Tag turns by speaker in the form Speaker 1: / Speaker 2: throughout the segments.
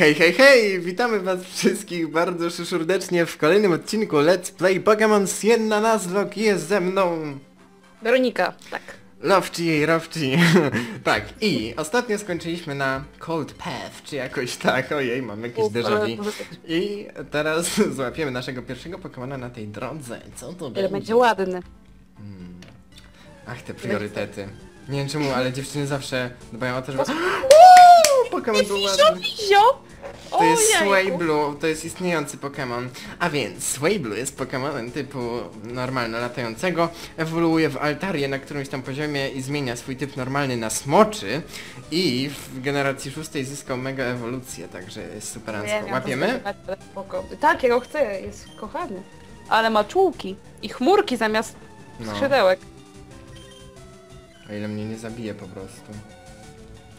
Speaker 1: Hej, hej, hej! Witamy was wszystkich bardzo szyszuerdecznie w kolejnym odcinku Let's Play Pokémon Sienna Nuzlocke jest ze mną
Speaker 2: Weronika, tak.
Speaker 1: Lofci, Rofci. tak, i ostatnio skończyliśmy na Cold Path, czy jakoś tak, ojej, mam jakieś déjà vu. I teraz złapiemy naszego pierwszego Pokemona na tej drodze. Co to
Speaker 2: Ale
Speaker 1: będzie?
Speaker 2: będzie ładny.
Speaker 1: Ach, te priorytety. Nie wiem czemu, ale dziewczyny zawsze dbają o to, żeby... Pokémon był ładny. To jest Swablu, to jest istniejący Pokémon. A więc Swablu jest Pokémonem typu normalno latającego, ewoluuje w Altarię na którymś tam poziomie i zmienia swój typ normalny na smoczy i w generacji szóstej zyskał mega ewolucję, także jest superancko. Łapiemy?
Speaker 2: Tak, ja go chcę, jest kochany. Ale ma czułki i chmurki zamiast
Speaker 1: No,
Speaker 2: skrzydełek.
Speaker 1: o ile mnie nie zabije po prostu.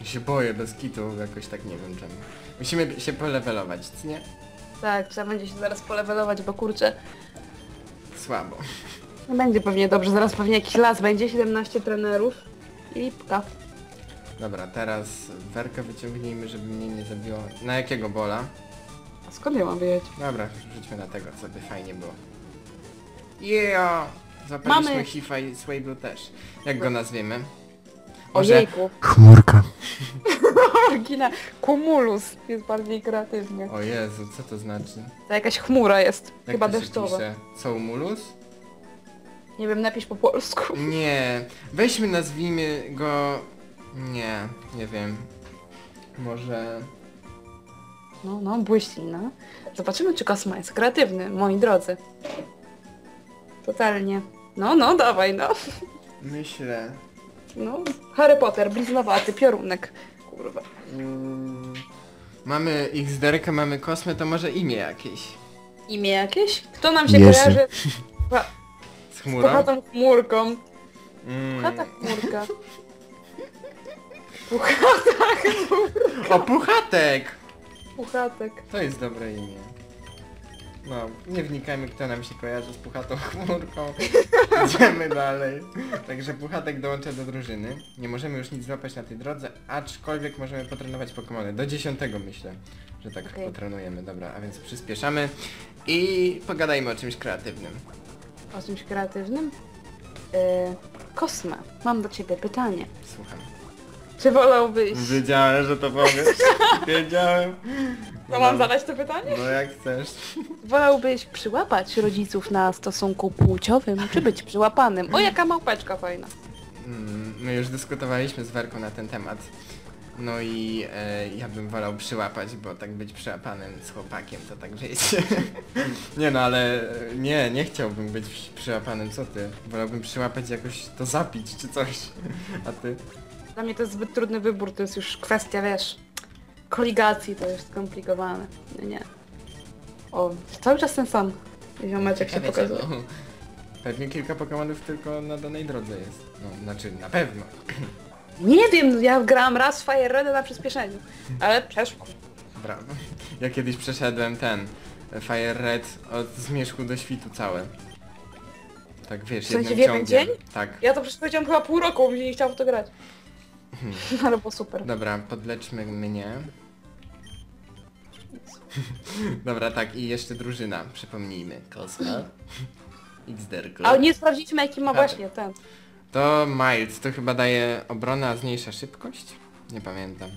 Speaker 1: Ja się boję bez kitu, jakoś tak nie wiem czemu. Musimy się polewelować, co nie?
Speaker 2: Tak, trzeba będzie się zaraz polewelować, bo kurczę,
Speaker 1: Słabo.
Speaker 2: no będzie pewnie dobrze, zaraz pewnie jakiś las będzie, 17 trenerów i lipka.
Speaker 1: Dobra, teraz werkę wyciągnijmy, żeby mnie nie zabiło. Na jakiego bola?
Speaker 2: A skąd ja mam wiedzieć?
Speaker 1: Dobra, rzućmy na tego, co by fajnie było. Yeah! Zapaliśmy
Speaker 2: Mamy.
Speaker 1: Hifa i Swayblue też. Jak go nazwiemy? Może...
Speaker 2: Ojejku.
Speaker 1: Chmurka.
Speaker 2: Orgina Cumulus jest bardziej kreatywnie.
Speaker 1: O Jezu, co to znaczy?
Speaker 2: To jakaś chmura jest,
Speaker 1: Jak
Speaker 2: chyba
Speaker 1: to się
Speaker 2: deszczowa.
Speaker 1: pisze? Soumulus?
Speaker 2: Nie wiem, napisz po polsku.
Speaker 1: Nie. Weźmy, nazwijmy go... Nie, nie wiem. Może...
Speaker 2: No, no, błyślina. Zobaczymy, czy Kosma jest kreatywny, moi drodzy. Totalnie. No, no, dawaj, no.
Speaker 1: Myślę...
Speaker 2: No, Harry Potter, bliznowaty, piorunek. Kurwa.
Speaker 1: Mm, mamy XDR-kę, mamy kosmę, to może imię jakieś.
Speaker 2: Imię jakieś? Kto nam się
Speaker 1: Jerzy.
Speaker 2: kojarzy z
Speaker 1: Z chmurą?
Speaker 2: puchatą chmurką?
Speaker 1: Mm.
Speaker 2: Puchata chmurka. Puchata
Speaker 1: O, Puchatek!
Speaker 2: puchatek.
Speaker 1: To jest dobre imię. No, nie wnikajmy kto nam się kojarzy z Puchatą chmurką. Idziemy dalej. Także Puchatek dołącza do drużyny. Nie możemy już nic złapać na tej drodze, aczkolwiek możemy potrenować Pokemony. Do dziesiątego myślę, że tak
Speaker 2: Okej.
Speaker 1: potrenujemy. Dobra, a więc przyspieszamy i pogadajmy o czymś kreatywnym.
Speaker 2: O czymś kreatywnym? Yy, Kosma, mam do ciebie pytanie.
Speaker 1: Słucham.
Speaker 2: Czy wolałbyś...
Speaker 1: Wiedziałem, że to powiesz. Wiedziałem.
Speaker 2: No mam zadać to pytanie?
Speaker 1: No jak chcesz.
Speaker 2: Wolałbyś przyłapać rodziców na stosunku płciowym, czy być przyłapanym? O, jaka małpeczka fajna.
Speaker 1: Mm, My już dyskutowaliśmy z Werką na ten temat. No i e, ja bym wolał przyłapać, bo tak być przyłapanym z chłopakiem to tak wiecie. nie no, ale e, nie, nie chciałbym być przy- przyłapanym, co ty? Wolałbym przyłapać jakoś to zapić czy coś. A ty?
Speaker 2: Dla mnie to jest zbyt trudny wybór, to jest już kwestia, wiesz, koligacji, to jest skomplikowane. Nie, nie. O, cały czas ten sam ziomeczek się
Speaker 1: Ciekawe,
Speaker 2: pokazuje.
Speaker 1: czemu. Pewnie kilka Pokemonów tylko na danej drodze jest. No, znaczy na pewno.
Speaker 2: Nie wiem, ja grałam raz w Fire Red na przyspieszeniu, ale przeszło.
Speaker 1: Brawo. Ja kiedyś przeszedłem ten Fire Red od zmierzchu do świtu całe. Tak wiesz,
Speaker 2: W sensie
Speaker 1: jednym
Speaker 2: w jeden
Speaker 1: ciągiem.
Speaker 2: dzień?
Speaker 1: Tak.
Speaker 2: Ja to przecież powiedziałam chyba pół roku, bo mi się nie chciało w to grać. Ale było super.
Speaker 1: Dobra, podleczmy mnie. Dobra, tak i jeszcze drużyna, przypomnijmy. Kosma. Xderko.
Speaker 2: Ale nie sprawdziliśmy jaki ma właśnie ten.
Speaker 1: To Miles, to chyba daje obronę, a zmniejsza szybkość? Nie pamiętam.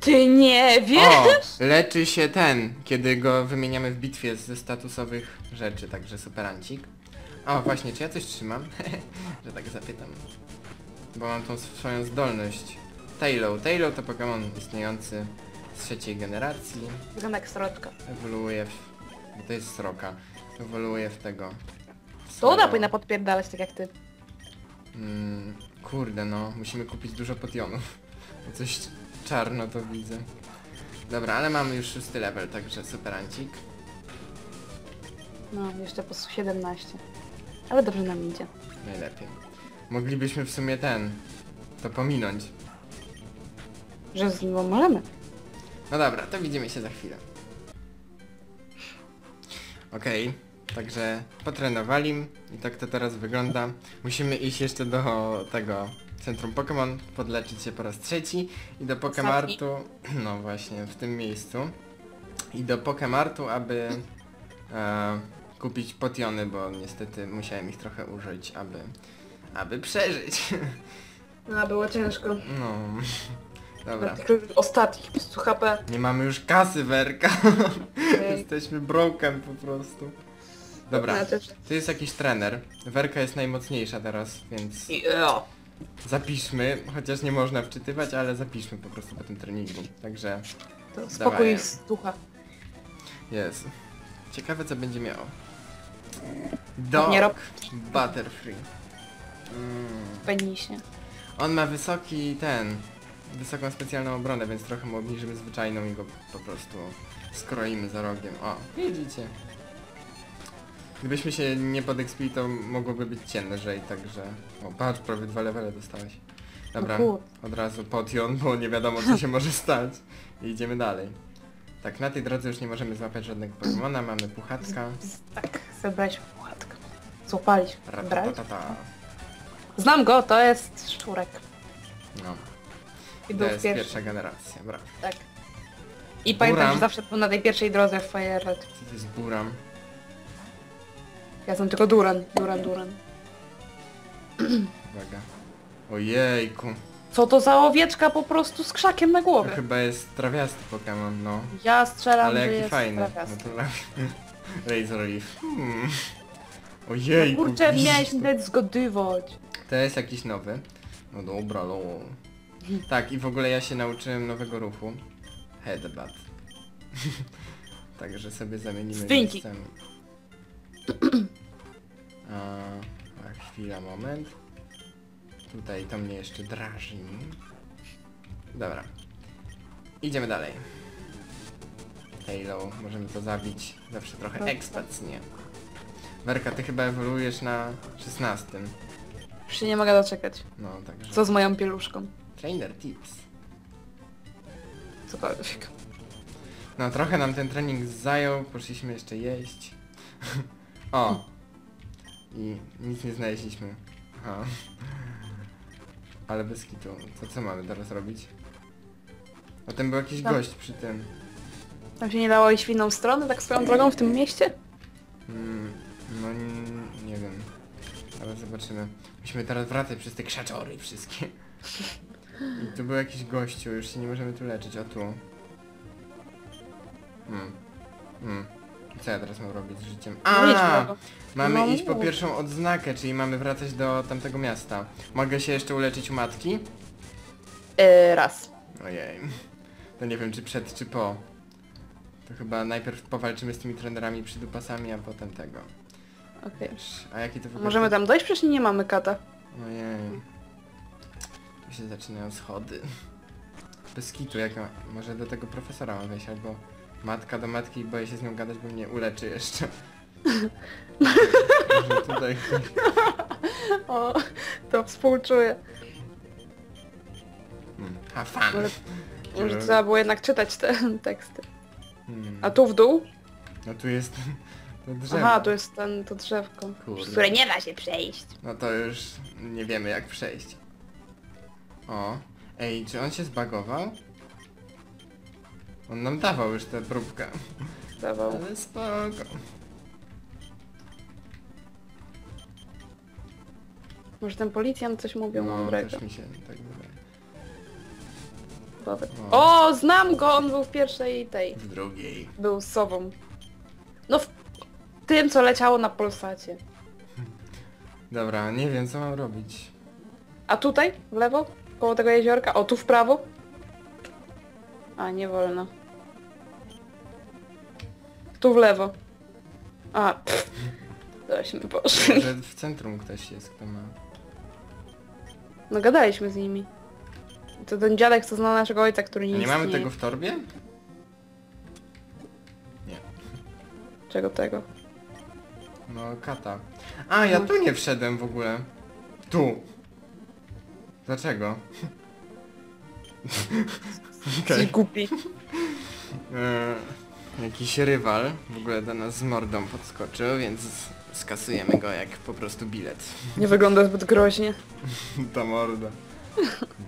Speaker 2: Ty nie wiesz?
Speaker 1: O! Leczy się ten, kiedy go wymieniamy w bitwie ze statusowych rzeczy, także superancik. O, właśnie, czy ja coś trzymam? że tak zapytam. Bo mam tą swoją zdolność. Tailo. Tailo to Pokémon istniejący z trzeciej generacji.
Speaker 2: Wygląda jak sroczka.
Speaker 1: Ewoluuje w... Bo to jest sroka. Ewoluuje w tego... w
Speaker 2: To ona powinna podpierdalać tak jak ty.
Speaker 1: Mm, kurde no, musimy kupić dużo potionów. Bo Coś czarno to widzę. Dobra, ale mamy już szósty level, także superancik.
Speaker 2: No, jeszcze po 17. Ale dobrze nam idzie.
Speaker 1: Najlepiej. Moglibyśmy w sumie ten... To pominąć.
Speaker 2: Że możemy.
Speaker 1: No dobra, to widzimy się za chwilę. Okej, także potrenowali i tak to teraz wygląda. Musimy iść jeszcze do tego centrum Pokémon, podleczyć się po raz trzeci i do Pokemartu, no właśnie, w tym miejscu. I do Pokemartu, aby e, kupić potiony, bo niestety musiałem ich trochę użyć, aby, aby przeżyć.
Speaker 2: A, było ciężko.
Speaker 1: No, dobra.
Speaker 2: Tych ostatnich 100 HP.
Speaker 1: Nie mamy już kasy, Werka. Jesteśmy broken po prostu. Dobra,
Speaker 2: Ja też.
Speaker 1: to jest jakiś trener. Werka jest najmocniejsza teraz, więc
Speaker 2: Jo.
Speaker 1: zapiszmy, chociaż nie można wczytywać, ale zapiszmy po prostu po tym treningu. Także
Speaker 2: To spokój z ducha.
Speaker 1: jest. Ciekawe co będzie miało.
Speaker 2: Nie rob-
Speaker 1: Dog Butterfree. Mm.
Speaker 2: Penisie.
Speaker 1: On ma wysoki ten, wysoką specjalną obronę, więc trochę mu obniżymy zwyczajną i go po prostu skroimy za rogiem. O, widzicie. Gdybyśmy się nie podekspili, to mogłoby być ciężej, także... O, patrz, prawie dwa levele dostałeś. Dobra, od razu potion, bo nie wiadomo co się może stać. I idziemy dalej. Tak, na tej drodze już nie możemy złapać żadnego Pokemona, mamy puchatka.
Speaker 2: Tak, zebrać płatkę. Złapaliśmy. Brać? Znam go, to jest szczurek.
Speaker 1: No,
Speaker 2: I
Speaker 1: to
Speaker 2: był
Speaker 1: jest
Speaker 2: pierwszy.
Speaker 1: pierwsza generacja, brawo.
Speaker 2: Tak. I pamiętam,
Speaker 1: Buram.
Speaker 2: że zawsze był na tej pierwszej drodze w Fire Red.
Speaker 1: Co to jest Buram?
Speaker 2: Ja znam tylko Duran, Duran, Duran.
Speaker 1: Uwaga. Ojejku.
Speaker 2: Co to za owieczka po prostu z krzakiem na
Speaker 1: To
Speaker 2: głowie?
Speaker 1: chyba jest trawiasty Pokémon, no.
Speaker 2: Ja strzelam,
Speaker 1: Ale
Speaker 2: że
Speaker 1: jaki
Speaker 2: jest
Speaker 1: fajny.
Speaker 2: trafiasty.
Speaker 1: No to Razor Leaf. Hmm. Ojejku.
Speaker 2: Kurczę,
Speaker 1: widzisz
Speaker 2: miałeś
Speaker 1: to?
Speaker 2: nawet zgadywać.
Speaker 1: To jest jakiś nowy. No dobra, lo. Tak, i w ogóle ja się nauczyłem nowego ruchu. Headbutt. Także sobie zamienimy
Speaker 2: Stinky.
Speaker 1: miejscem. A, chwila, moment. Tutaj to mnie jeszcze drażni. Dobra. Idziemy dalej. Halo, możemy to zabić. Zawsze trochę
Speaker 2: Dobra.
Speaker 1: ekspacnie. Werka, ty chyba ewoluujesz na 16.
Speaker 2: Już się nie mogę doczekać.
Speaker 1: No, także...
Speaker 2: Co z moją pieluszką?
Speaker 1: Trainer tips.
Speaker 2: Cokolwiek.
Speaker 1: No trochę nam ten trening zajął, poszliśmy jeszcze jeść. o! I nic nie znaleźliśmy. Aha. Ale bez kitu. To co mamy teraz robić? O tym był jakiś
Speaker 2: Tam.
Speaker 1: gość przy tym.
Speaker 2: Tam się nie dało iść w inną stronę, tak swoją drogą w tym mieście?
Speaker 1: Mm, no n- nie wiem. Ale zobaczymy. Musimy teraz wracać przez te krzaczory wszystkie. I tu był jakiś gościu, już się nie możemy tu leczyć, o tu. Hmm. Hmm. Co ja teraz mam robić z życiem?
Speaker 2: No
Speaker 1: A,
Speaker 2: lewo.
Speaker 1: Mamy
Speaker 2: No
Speaker 1: iść po pierwszą odznakę, czyli mamy wracać do tamtego miasta. Mogę się jeszcze uleczyć u matki?
Speaker 2: Yy, raz.
Speaker 1: Ojej. To nie wiem czy przed czy po. To chyba najpierw powalczymy z tymi trenerami przydupasami, a potem tego.
Speaker 2: Okej.
Speaker 1: A jaki to w ogóle...
Speaker 2: Możemy tam dojść? Przecież nie mamy kata.
Speaker 1: Ojej. Tu się zaczynają schody. Bez kitu, jak może do tego profesora mam wejść, albo matka do matki i boję się z nią gadać, bo mnie uleczy jeszcze. może tutaj...
Speaker 2: O, to współczuję.
Speaker 1: Hmm. Ha, fun!
Speaker 2: Ale Może trzeba było jednak czytać te teksty.
Speaker 1: Hmm.
Speaker 2: A tu w dół?
Speaker 1: No tu jest to drzewo.
Speaker 2: Aha, tu jest ten, to drzewko.
Speaker 1: Kurde.
Speaker 2: Przez które nie da się przejść.
Speaker 1: No to już nie wiemy jak przejść. O, ej, czy on się zbagował? On nam dawał już tę próbkę.
Speaker 2: Dawał.
Speaker 1: Ale spoko.
Speaker 2: Może ten policjant coś mówił
Speaker 1: No,
Speaker 2: mądrego.
Speaker 1: też mi się tak wydaje.
Speaker 2: Dobra.
Speaker 1: O.
Speaker 2: O, znam go! On był w pierwszej tej.
Speaker 1: W drugiej.
Speaker 2: Był z sobą. No w tym, co leciało na Polsacie.
Speaker 1: Dobra, nie wiem co mam robić.
Speaker 2: A tutaj? W lewo? Koło tego jeziorka? O, tu w prawo? A, nie wolno. Tu w lewo. A, pff. Tośmy poszli.
Speaker 1: Może w centrum ktoś jest, kto ma...
Speaker 2: No gadaliśmy z nimi. To ten dziadek, co zna naszego ojca, który nie
Speaker 1: A nie mamy
Speaker 2: istnieje.
Speaker 1: tego w torbie? Nie.
Speaker 2: Czego tego?
Speaker 1: No, kata. A, ja tu nie wszedłem w ogóle. Tu. Dlaczego? Okej.
Speaker 2: głupi.
Speaker 1: E, jakiś rywal w ogóle do nas z mordą podskoczył, więc skasujemy go jak po prostu bilet.
Speaker 2: Nie wygląda zbyt groźnie.
Speaker 1: Ta morda.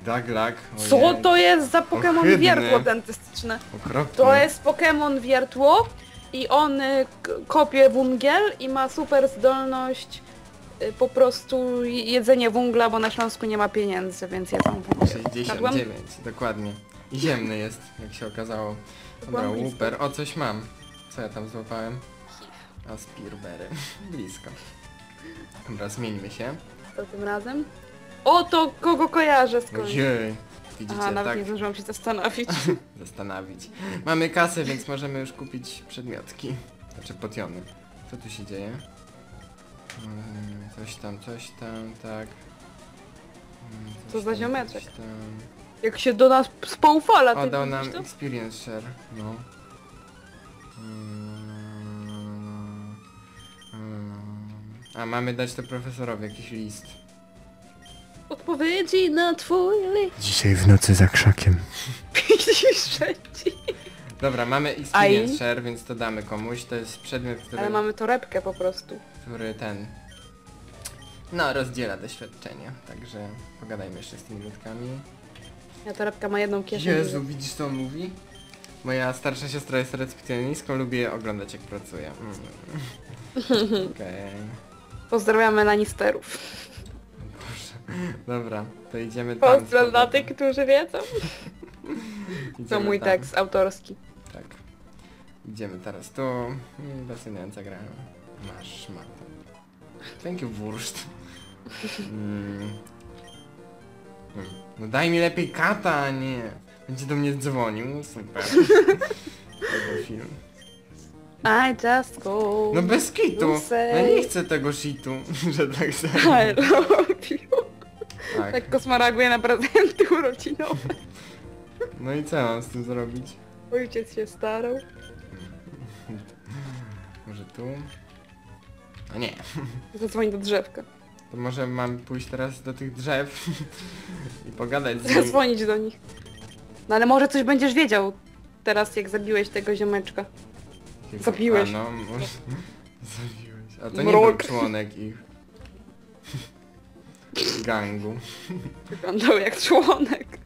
Speaker 1: Daglak.
Speaker 2: Co
Speaker 1: ojej,
Speaker 2: to jest za Pokémon
Speaker 1: Ohydny.
Speaker 2: wiertło dentystyczne?
Speaker 1: Okropny.
Speaker 2: To jest Pokémon wiertło i on y, kopie wungiel i ma super zdolność y, po prostu je- jedzenie wungla, bo na Śląsku nie ma pieniędzy, więc jedzą wungiel.
Speaker 1: 69, dokładnie. I ziemny jest, jak się okazało. Dobra, łuper. O, coś mam. Co ja tam złapałem? Aspirbery. Blisko. Dobra, zmieńmy się.
Speaker 2: To tym razem. O, to kogo kojarzę skąd?
Speaker 1: Ojej. Widzicie,
Speaker 2: Aha, nawet
Speaker 1: tak
Speaker 2: nie zdążyłam się zastanowić.
Speaker 1: zastanowić. Mamy kasę, więc możemy już kupić przedmiotki. Znaczy potiony. Co tu się dzieje? Mm, Coś tam, coś tam, tak. Mm,
Speaker 2: Co za
Speaker 1: tam,
Speaker 2: ziomeczek?
Speaker 1: coś tam.
Speaker 2: Jak się do nas spoufala, ty widzisz
Speaker 1: nam
Speaker 2: to?
Speaker 1: experience share, no. Mm, mm. A mamy dać to profesorowi jakiś list.
Speaker 2: Odpowiedzi na twój list.
Speaker 1: Dzisiaj w nocy za krzakiem.
Speaker 2: Trzeci.
Speaker 1: Dobra, mamy experience
Speaker 2: Aj.
Speaker 1: share, więc to damy komuś. To jest przedmiot, który,
Speaker 2: Ale mamy torebkę po prostu.
Speaker 1: który ten... No, rozdziela doświadczenia. Także pogadajmy jeszcze z tymi ludkami.
Speaker 2: Ja torebka ma jedną kieszeń.
Speaker 1: Jezu, widzisz co on mówi? Moja starsza siostra jest recepcjonistką, lubię oglądać jak pracuje. Mm. Okej.
Speaker 2: Pozdrawiamy Lannisterów.
Speaker 1: Dobra, to idziemy tam.
Speaker 2: Pozdro dla tych, którzy wiedzą. To
Speaker 1: Idziemy
Speaker 2: mój
Speaker 1: tam.
Speaker 2: tekst autorski.
Speaker 1: Tak. Idziemy teraz tu. Mm, Fascynująca gra. Masz matę. Thank you, wurszt. Mm. Mm. No daj mi lepiej kata, a nie. Będzie do mnie dzwonił. No Super. Tego film.
Speaker 2: I just go.
Speaker 1: No bez kitu. Ja nie chcę tego shitu, że tak
Speaker 2: I
Speaker 1: sobie.
Speaker 2: love you.
Speaker 1: Tak.
Speaker 2: Tak Kosma reaguje na prezenty urodzinowe.
Speaker 1: No i co mam z tym zrobić?
Speaker 2: Ojciec się starał.
Speaker 1: Może tu? A nie.
Speaker 2: Zadzwoń do drzewka.
Speaker 1: To może mam pójść teraz do tych drzew i pogadać z nim.
Speaker 2: Zadzwonić do nich. No ale może coś będziesz wiedział teraz jak zabiłeś tego ziomeczka. Zabiłeś.
Speaker 1: A no, może... Zabiłeś. A to nie
Speaker 2: Mrok.
Speaker 1: był członek ich. Gangu.
Speaker 2: Wyglądał jak członek.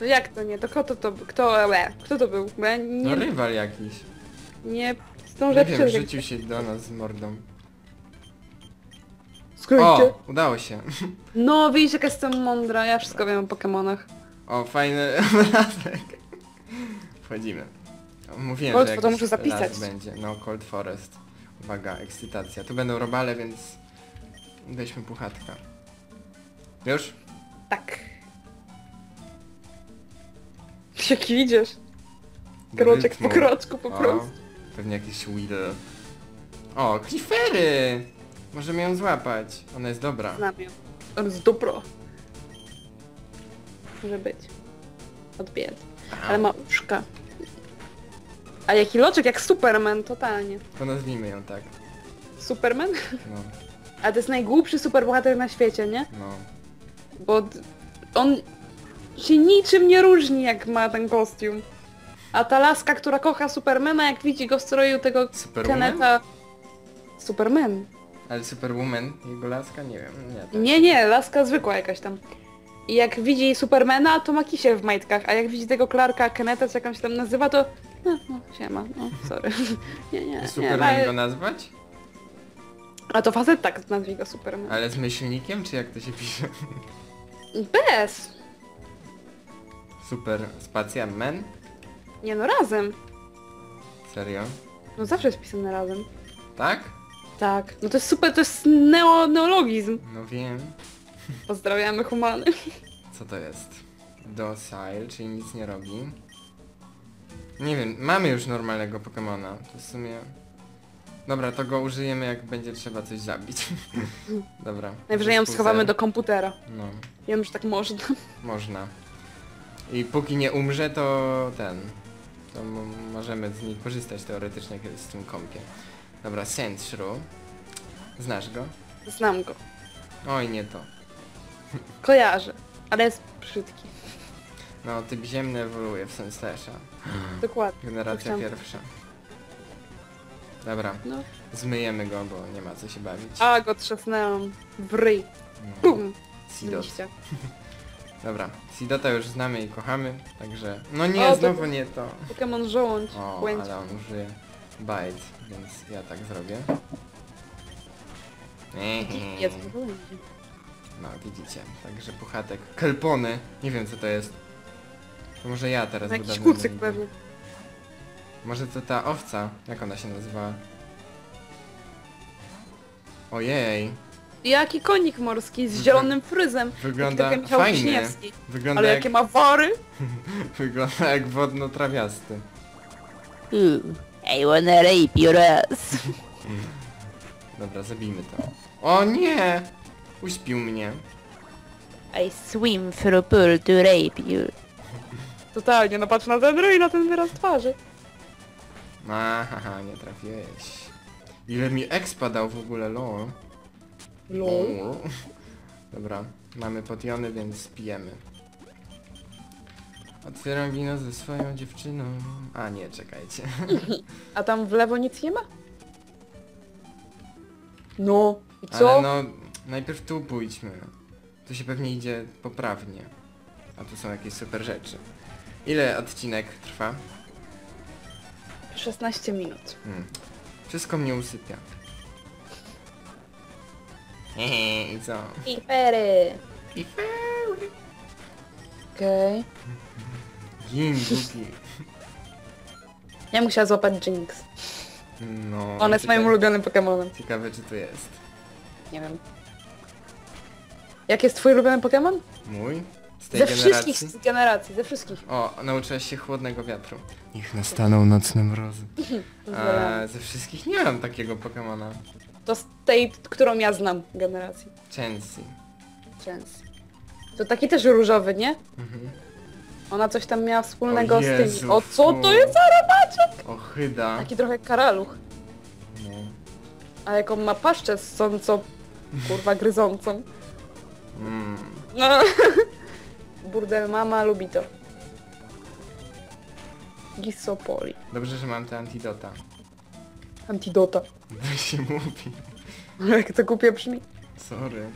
Speaker 2: No jak to nie? To kto to, to kto, e, kto to był? Ja
Speaker 1: No
Speaker 2: nie,
Speaker 1: rywal jakiś.
Speaker 2: nie
Speaker 1: Nie
Speaker 2: zdążę
Speaker 1: wiem,
Speaker 2: przeżyć.
Speaker 1: rzucił się do nas z mordą.
Speaker 2: Skrójcie.
Speaker 1: O! Udało się.
Speaker 2: No widzisz jak jestem mądra, ja wszystko wiem o Pokemonach.
Speaker 1: O, fajny obrazek. Wchodzimy. Mówiłem,
Speaker 2: Cold,
Speaker 1: że
Speaker 2: to
Speaker 1: jakiś
Speaker 2: muszę zapisać.
Speaker 1: będzie. No, Cold Forest. Uwaga, ekscytacja. Tu będą robale, więc weźmy puchatka. Już?
Speaker 2: Tak. Jaki idziesz? Kroczek po kroczku po prostu.
Speaker 1: Pewnie jakiś Weedle. O, klifery! Możemy ją złapać. Ona jest dobra.
Speaker 2: Znam ją. On jest dupro. Może być. Od biedy. Ale ma uszka. A jaki loczek, jak Superman, totalnie.
Speaker 1: To nazwijmy ją tak.
Speaker 2: Superman?
Speaker 1: No,
Speaker 2: A to jest najgłupszy superbohater na świecie, nie?
Speaker 1: no.
Speaker 2: Bo on się niczym nie różni, jak ma ten kostium. A ta laska, która kocha Supermana, jak widzi go w stroju tego
Speaker 1: Superwoman?
Speaker 2: Keneta... Superman.
Speaker 1: Ale Superwoman, jego laska? Nie wiem. Nie, tak.
Speaker 2: Nie, nie, laska zwykła jakaś tam. I jak widzi Supermana, to ma kisie w majtkach, a jak widzi tego Clarka Keneta, czy jak on się tam nazywa, to... No, no, siema, no, sorry. nie, nie, nie.
Speaker 1: Superman
Speaker 2: ale-
Speaker 1: go nazwać?
Speaker 2: A to facet tak nazwij go Superman.
Speaker 1: Ale z myślnikiem, czy jak to się pisze?
Speaker 2: Bez!
Speaker 1: Super spacja man?
Speaker 2: Nie no, razem.
Speaker 1: Serio?
Speaker 2: No zawsze jest pisane razem.
Speaker 1: Tak?
Speaker 2: Tak. No to jest super, to jest neo, neologizm.
Speaker 1: No wiem.
Speaker 2: Pozdrawiamy humany.
Speaker 1: Co to jest? Docile, czyli nic nie robi. Nie wiem, mamy już normalnego Pokemona. To w sumie... Dobra, to go użyjemy jak będzie trzeba coś zabić. Dobra.
Speaker 2: Najwyżej ją schowamy do komputera.
Speaker 1: No,
Speaker 2: Wiem, że tak można.
Speaker 1: można. I póki nie umrze, to ten... To m- możemy z niej korzystać teoretycznie, jest w tym kompie. Dobra, Sandshrew. Znasz go?
Speaker 2: Znam go.
Speaker 1: Oj, nie to.
Speaker 2: Kojarzę. Ale jest brzydki.
Speaker 1: No, typ ziemny ewoluuje w Senslasha.
Speaker 2: Dokładnie.
Speaker 1: Generacja
Speaker 2: Chciałam-
Speaker 1: pierwsza. Dobra,
Speaker 2: No.
Speaker 1: zmyjemy go, bo nie ma co się bawić.
Speaker 2: A, go trzasnęłam. W ryj.
Speaker 1: No.
Speaker 2: Bum.
Speaker 1: Sidot. Dobra, Sidota już znamy i kochamy, także... No nie,
Speaker 2: O, to-
Speaker 1: znowu nie to.
Speaker 2: Pokémon żołądź.
Speaker 1: O,
Speaker 2: Łęć.
Speaker 1: ale on użyje bite, więc ja tak zrobię.
Speaker 2: Jest
Speaker 1: No, widzicie. Także puchatek. Kelpony. Nie wiem co to jest. To może ja teraz
Speaker 2: Jakiś kucyk pewnie.
Speaker 1: Może to ta owca. Jak ona się nazywa? Ojej.
Speaker 2: Jaki konik morski z zielonym fryzem.
Speaker 1: Wygląda
Speaker 2: Jak
Speaker 1: fajnie. Wygląda
Speaker 2: Ale
Speaker 1: jak,
Speaker 2: jakie ma wary?
Speaker 1: wygląda jak wodno-trawiasty.
Speaker 3: Ooh, I wanna rape your ass.
Speaker 1: Dobra, zabijmy to. O nie! Uśpił mnie.
Speaker 3: I swim through pool to rape you.
Speaker 2: Totalnie, no patrz na ten ryj, na ten wyraz twarzy.
Speaker 1: A, haha, nie trafiłeś. Ile mi expa dał w ogóle, lol.
Speaker 2: Lol.
Speaker 1: Dobra, mamy potiony, więc pijemy. Otwieram wino ze swoją dziewczyną. A nie, czekajcie.
Speaker 2: A tam w lewo nic nie ma? No. I co?
Speaker 1: Ale no, najpierw tu pójdźmy. Tu się pewnie idzie poprawnie. A tu są jakieś super rzeczy. Ile odcinek trwa?
Speaker 2: 16 minut.
Speaker 1: Hmm. Wszystko mnie usypia. Hehe, I co?
Speaker 2: Fery.
Speaker 1: I
Speaker 2: Okej.
Speaker 1: Gin, Guki.
Speaker 2: Ja musiała złapać Jinx.
Speaker 1: No.
Speaker 2: Ona jest moim ulubionym Pokemonem.
Speaker 1: Ciekawe czy to jest.
Speaker 2: Nie wiem. Jak jest twój ulubiony Pokemon?
Speaker 1: Mój? Z tej
Speaker 2: Ze
Speaker 1: generacji?
Speaker 2: wszystkich generacji, ze wszystkich.
Speaker 1: O, nauczyłaś się chłodnego wiatru. Niech nastaną nocne mrozy. A, ze wszystkich nie mam takiego Pokemona.
Speaker 2: To z tej, którą ja znam generacji.
Speaker 1: Chansey.
Speaker 2: Chance. To taki też różowy, nie?
Speaker 1: Mhm.
Speaker 2: Ona coś tam miała wspólnego
Speaker 1: O
Speaker 2: z
Speaker 1: Jezu,
Speaker 2: tymi. O co
Speaker 1: fu.
Speaker 2: to jest za robaczek?
Speaker 1: Ochyda.
Speaker 2: Taki trochę karaluch.
Speaker 1: No.
Speaker 2: A jaką ma paszczę ssącą, kurwa gryzącą.
Speaker 1: Mm.
Speaker 2: No. Burdel mama lubi to. Gisopoli.
Speaker 1: Dobrze, że mam te antidota.
Speaker 2: Antidota.
Speaker 1: Tak się mówi.
Speaker 2: Jak to głupie brzmi.
Speaker 1: Sorry.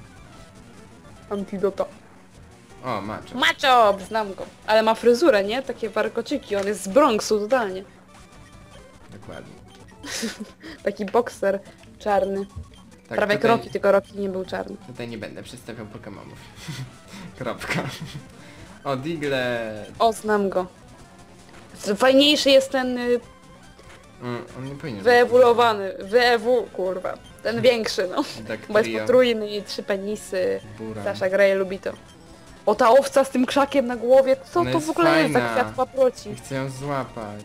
Speaker 2: Antidota.
Speaker 1: O, maczo.
Speaker 2: Macho! Znam go. Ale ma fryzurę, nie? Takie warkoczyki. On jest z Bronxu totalnie.
Speaker 1: Dokładnie.
Speaker 2: Taki bokser czarny.
Speaker 1: Tak,
Speaker 2: Prawie jak
Speaker 1: tutaj,
Speaker 2: tylko Rocky nie był czarny.
Speaker 1: Tutaj nie będę przedstawiał Pokemonów. Kropka. O, Diglett.
Speaker 2: O, znam go. Fajniejszy jest ten y,
Speaker 1: Mm, on nie powinien
Speaker 2: wyewoluowany. Wyewu... kurwa. Ten większy, no.
Speaker 1: Tak
Speaker 2: Bo jest
Speaker 1: trio.
Speaker 2: potrójny i trzy penisy.
Speaker 1: Buran.
Speaker 2: Sasha Grey lubi to. O, ta owca z tym krzakiem na głowie. Co
Speaker 1: Ona
Speaker 2: to
Speaker 1: jest
Speaker 2: w ogóle jest za
Speaker 1: fajna.
Speaker 2: kwiat paproci?
Speaker 1: Chcę ją złapać.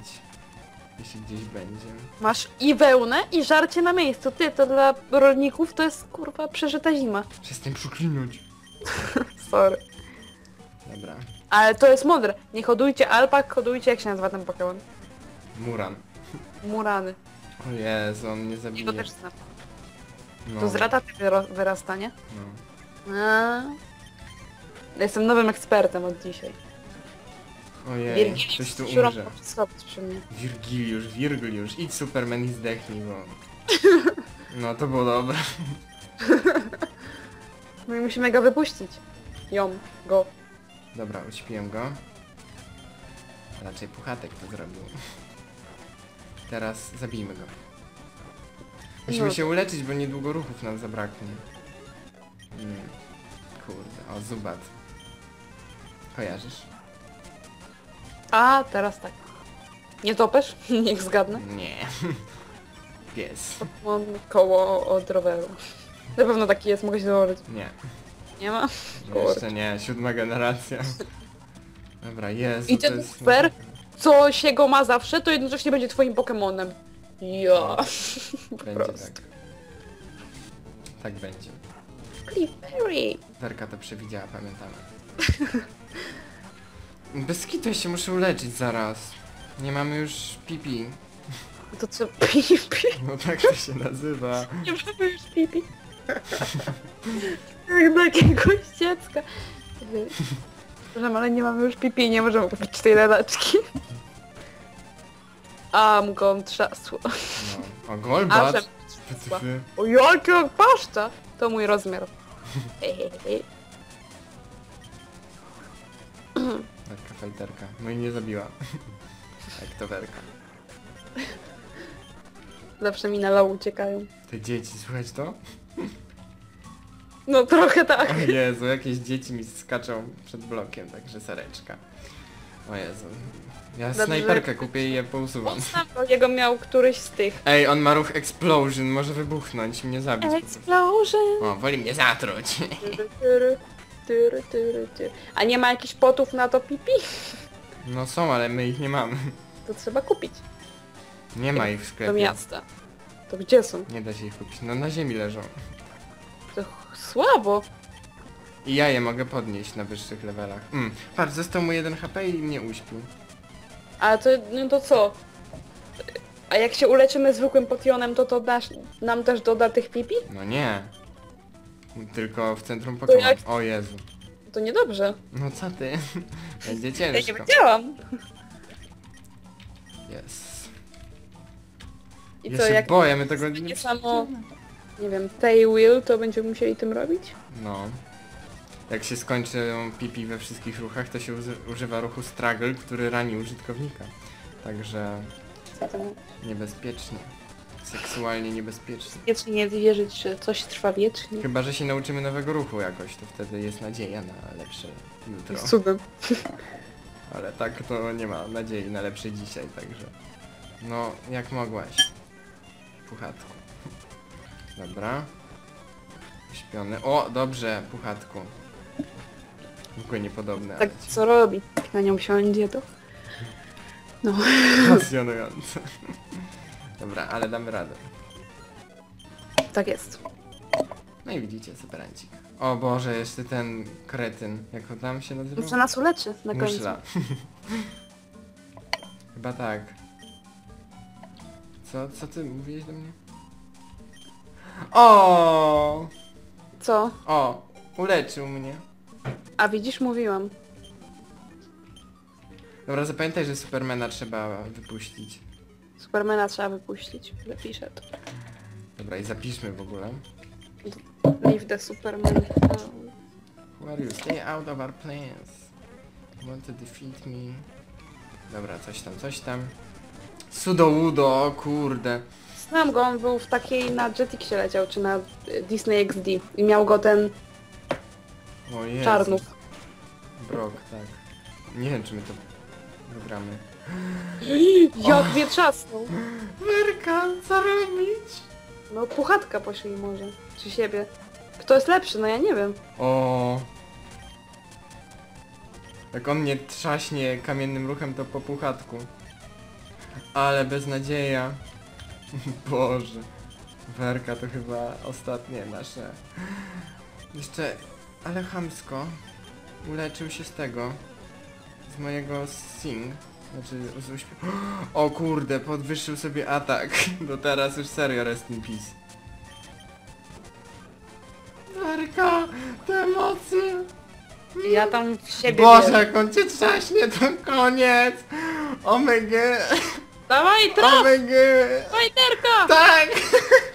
Speaker 1: Jeśli gdzieś będzie.
Speaker 2: Masz i wełnę, i żarcie na miejscu. Ty, to dla rolników to jest, kurwa, przeżyta zima.
Speaker 1: Przestań przeklinać.
Speaker 2: Sorry.
Speaker 1: Dobra.
Speaker 2: Ale to jest mądre. Nie hodujcie alpak, hodujcie, jak się nazywa ten Pokémon?
Speaker 1: Muran.
Speaker 2: Murany.
Speaker 1: O Jezu, on mnie
Speaker 2: I
Speaker 1: zabije.
Speaker 2: to też znam.
Speaker 1: No,
Speaker 2: To z rataty wyro- wyrasta, nie?
Speaker 1: no.
Speaker 2: A. Jestem nowym ekspertem od dzisiaj.
Speaker 1: Ojej, ktoś tu
Speaker 2: Szczurą
Speaker 1: umrze.
Speaker 2: schodzić przy mnie.
Speaker 1: Wirgiliusz, Wirgiliusz, idź Superman i zdechnij, bo... No to było dobre.
Speaker 2: No i musimy go wypuścić. Ją, go.
Speaker 1: Dobra, uśpiłem go. Raczej Puchatek to zrobił. Teraz zabijmy go. Musimy
Speaker 2: No.
Speaker 1: się uleczyć, bo niedługo ruchów nam zabraknie. Mm. Kurde, o Zubat. Kojarzysz?
Speaker 2: A, teraz tak. Nie topesz? Niech zgadnę.
Speaker 1: Nie. Pies.
Speaker 2: Mam koło od roweru. Na pewno taki jest, mogę się założyć.
Speaker 1: Nie.
Speaker 2: Nie ma?
Speaker 1: Jeszcze nie, siódma generacja. Dobra, Jezu,
Speaker 2: I ten
Speaker 1: jest...
Speaker 2: super, co się go ma zawsze, to jednocześnie będzie twoim Pokemonem. Ja. Po
Speaker 1: Będzie tak. Tak będzie.
Speaker 2: Cliffery.
Speaker 1: Werka to przewidziała, pamiętamy. Bez kitu ja się muszę uleczyć zaraz. Nie mamy już pipi.
Speaker 2: To co? Pipi.
Speaker 1: No tak to się nazywa.
Speaker 2: Nie mamy już pipi. Jak do jakiegoś dziecka. Przepraszam, ale nie mamy już pipi, nie możemy kupić tej ladaczki. Am go trzasło.
Speaker 1: No. O,
Speaker 2: A,
Speaker 1: Golbat.
Speaker 2: O, jaka paszcza! To mój rozmiar.
Speaker 1: Werka fajterka. No i nie zabiła. Jak to werka.
Speaker 2: Zawsze mi na low uciekają.
Speaker 1: Te dzieci, słychać to?
Speaker 2: No trochę tak.
Speaker 1: O Jezu, jakieś dzieci mi skaczą przed blokiem, także sereczka. O Jezu. Ja
Speaker 2: Dobrze.
Speaker 1: snajperkę kupię i je pousuwam.
Speaker 2: Jego miał któryś z tych.
Speaker 1: Ej, on ma ruch explosion, może wybuchnąć, mnie zabić. po prostu.
Speaker 2: Explosion.
Speaker 1: O, woli mnie zatruć.
Speaker 2: Tyry, tyry, tyry, tyry, tyry. A nie ma jakichś potów na to pipi?
Speaker 1: No są, ale my ich nie mamy.
Speaker 2: To trzeba kupić.
Speaker 1: Nie ma ich w
Speaker 2: Do
Speaker 1: sklepie.
Speaker 2: miasta. To gdzie są?
Speaker 1: Nie da się ich kupić. No na ziemi leżą.
Speaker 2: To słabo.
Speaker 1: I ja je mogę podnieść na wyższych levelach. Mm. Patrz, został mu jeden HP i mnie uśpił.
Speaker 2: A to, no to co? A jak się uleczymy zwykłym potionem, to to dasz, nam też doda tych pipi?
Speaker 1: No nie. Tylko w centrum Pokémon.
Speaker 2: jak-
Speaker 1: O Jezu.
Speaker 2: To niedobrze.
Speaker 1: No co ty? Będzie
Speaker 2: Ja nie
Speaker 1: ciężko.
Speaker 2: wiedziałam.
Speaker 1: Yes.
Speaker 2: I
Speaker 1: Ja
Speaker 2: co,
Speaker 1: się
Speaker 2: jak
Speaker 1: boję, my tego
Speaker 2: nie
Speaker 1: nie...
Speaker 2: samo, nie wiem, tail to będziemy musieli tym robić?
Speaker 1: No. Jak się skończy pipi we wszystkich ruchach, to się używa ruchu struggle, który rani użytkownika. Także niebezpiecznie. Seksualnie niebezpiecznie.
Speaker 2: Wiecznie nie wierzyć, że coś trwa wiecznie.
Speaker 1: Chyba, że się nauczymy nowego ruchu jakoś, to wtedy jest nadzieja na lepsze jutro.
Speaker 2: Jest cudem.
Speaker 1: Ale tak to nie ma nadziei na lepsze dzisiaj, także... No, jak mogłaś. Puchatku. Dobra. Śpiony. O, dobrze, puchatku. W ogóle niepodobne,
Speaker 2: Tak
Speaker 1: ale
Speaker 2: co robi? Jak na nią siądzie to... No.
Speaker 1: pasjonujące. Dobra, ale damy radę.
Speaker 2: Tak jest.
Speaker 1: No i widzicie, superancik. O Boże, jeszcze ten kretyn. Jak on tam się nazywał?
Speaker 2: Co nas uleczy na końcu.
Speaker 1: Muszla. Chyba tak. Co, co ty mówiłeś do mnie? O,
Speaker 2: Co?
Speaker 1: o, uleczył mnie.
Speaker 2: A widzisz, mówiłam.
Speaker 1: Dobra, zapamiętaj, że Supermana trzeba wypuścić.
Speaker 2: Supermana trzeba wypuścić. Zapiszę to.
Speaker 1: Dobra, i zapiszmy w ogóle.
Speaker 2: Leave the Superman.
Speaker 1: Who are you? Stay out of our plans. You want to defeat me? Dobra, coś tam, coś tam. Sudowudo, o kurde.
Speaker 2: Znam go, on był w takiej na Jetixie leciał, czy na Disney XD. I miał go ten
Speaker 1: O Jezu.
Speaker 2: czarnów.
Speaker 1: Brok, tak. Nie wiem, czy my to wygramy.
Speaker 2: Jak mnie trzasnął.
Speaker 1: Werka, co robić?
Speaker 2: No puchatka poszli może. Czy siebie. Kto jest lepszy? No ja nie wiem.
Speaker 1: O. Jak on mnie trzaśnie kamiennym ruchem, to po puchatku. Ale beznadzieja. Boże. Werka to chyba ostatnie nasze. Jeszcze, ale chamsko. Uleczył się z tego. Z mojego sing. Znaczy z uśpiew... O kurde, podwyższył sobie atak. To teraz już serio rest in peace. Werka, te emocje.
Speaker 2: Ja tam siebie
Speaker 1: Boże, jak on cię trzaśnie, to koniec! Omega!
Speaker 2: Dawaj, traf! Fajterka!
Speaker 1: Tak!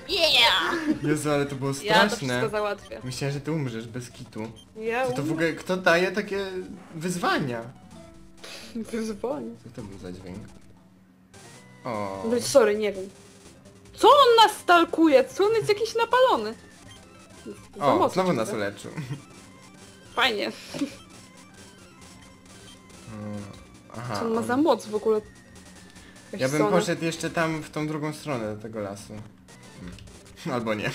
Speaker 3: Yeah!
Speaker 1: Jezu, ale to było
Speaker 2: Ja to
Speaker 1: straszne.
Speaker 2: wszystko załatwię.
Speaker 1: Myślałem, że ty umrzesz bez kitu.
Speaker 2: Ja
Speaker 1: Co to w ogóle, kto daje takie wyzwania?
Speaker 2: Wyzwanie.
Speaker 1: Co to był za dźwięk? O.
Speaker 2: No, sorry, nie wiem. Co on nas stalkuje? Co on jest jakiś napalony? Za
Speaker 1: O,
Speaker 2: mocno
Speaker 1: znowu nas
Speaker 2: widzę.
Speaker 1: uleczył.
Speaker 2: Fajnie.
Speaker 1: Mm, Aha.
Speaker 2: Co on ma za moc w ogóle?
Speaker 1: Ja bym poszedł jeszcze tam w tą drugą stronę do tego lasu. Hmm. Albo nie.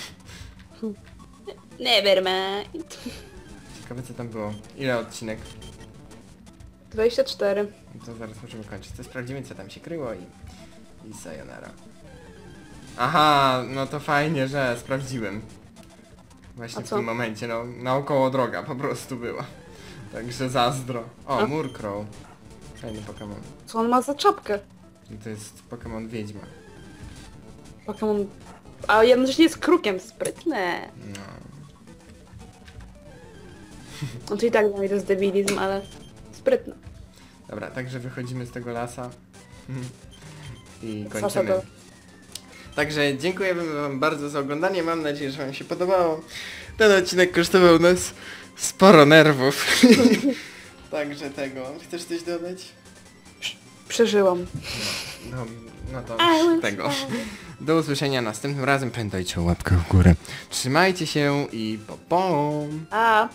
Speaker 2: Never mind.
Speaker 1: Ciekawe co tam było. Ile odcinek?
Speaker 2: 24.
Speaker 1: No To zaraz możemy kończyć. To sprawdzimy co tam się kryło i... I sayonara. Aha, no to fajnie, że sprawdziłem. Właśnie w tym momencie, no naokoło droga po prostu była. Także zazdro. O,
Speaker 2: A?
Speaker 1: Murkrow. Fajny Pokémon.
Speaker 2: Co on ma za czapkę?
Speaker 1: To jest Pokémon Wiedźma.
Speaker 2: Pokémon... A jednocześnie jest krukiem. Sprytne.
Speaker 1: No.
Speaker 2: On to i tak dla mnie to jest debilizm, ale... Sprytne.
Speaker 1: Dobra, także wychodzimy z tego lasa. I kończymy. Także dziękujemy wam bardzo za oglądanie. Mam nadzieję, że wam się podobało. Ten odcinek kosztował nas sporo nerwów. Także tego. Chcesz coś dodać?
Speaker 2: Przeżyłam.
Speaker 1: No, no to
Speaker 2: I will
Speaker 1: tego. Do usłyszenia następnym razem. Pamiętajcie o łapkę w górę. Trzymajcie się i po po.
Speaker 2: A.